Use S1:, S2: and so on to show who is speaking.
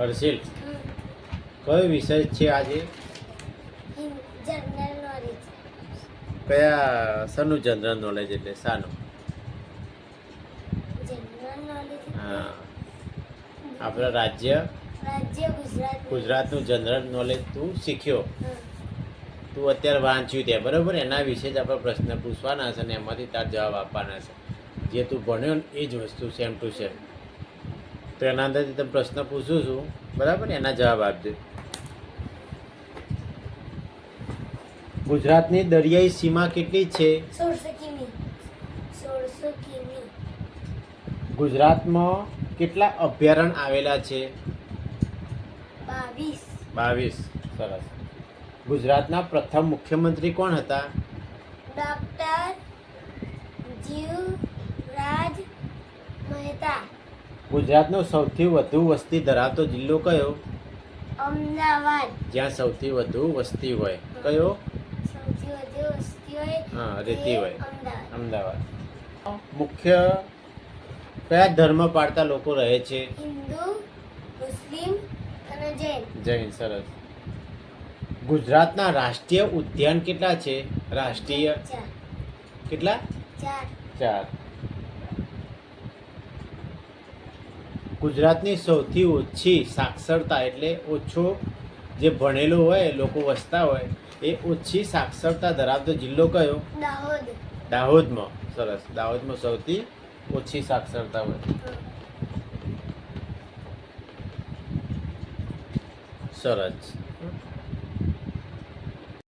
S1: હર્ષિલ કયો વિષય છે આજે? કયા શાનું જનરલ નોલેજ એટલે શાનું? હા. આપણા રાજ્ય?
S2: રાજ્ય
S1: ગુજરાતનું જનરલ નોલેજ તું શીખ્યો? તું અત્યારે વાંચ્યું ત્યાં બરાબર? એના વિશે જ આપણે પ્રશ્ન પૂછવાના છે અને એમાંથી તાર જવાબ આપવાના છે. જે તું ભણ્યો ને એ જ વસ્તુ સેમ ટુ સેમ તો એના અંદરથી તમે પ્રશ્ન પૂછું છું. બરાબર એના જવાબ આપજો. ગુજરાતની દરિયાઈ સીમા કેટલી છે? ગુજરાતમાં કેટલા અભયારણ્ય આવેલા છે?
S2: બાવીસ.
S1: સરસ. ગુજરાતના પ્રથમ મુખ્યમંત્રી કોણ હતા?
S2: ડોક્ટર જીવરાજ
S1: ગુજરાતનો સૌથી વધુ વસ્તી ધરાવતો જિલ્લો કયો?
S2: અમદાવાદ.
S1: જ્યાં સૌથી વધુ વસ્તી હોય. કયો?
S2: સૌથી વધુ વસ્તી હોય
S1: હા રેતી હોય.
S2: અમદાવાદ.
S1: અમદાવાદ. મુખ્ય કયા ધર્મ પાળતા લોકો રહે છે?
S2: હિન્દુ મુસ્લિમ અને જૈન.
S1: જૈન સરસ. ગુજરાતના રાષ્ટ્રીય ઉદ્યાન કેટલા છે? રાષ્ટ્રીય કેટલા?
S2: ચાર.
S1: ચાર. ગુજરાતની સૌથી ઓછી સાક્ષરતા એટલે ઓછો જે ભણેલો હોય લોકો વસતા હોય એ ઓછી સાક્ષરતા ધરાવતો જિલ્લો કયો?
S2: દાહોદ.
S1: દાહોદમાં. સરસ. દાહોદમાં સૌથી ઓછી સાક્ષરતા હોય. સરસ.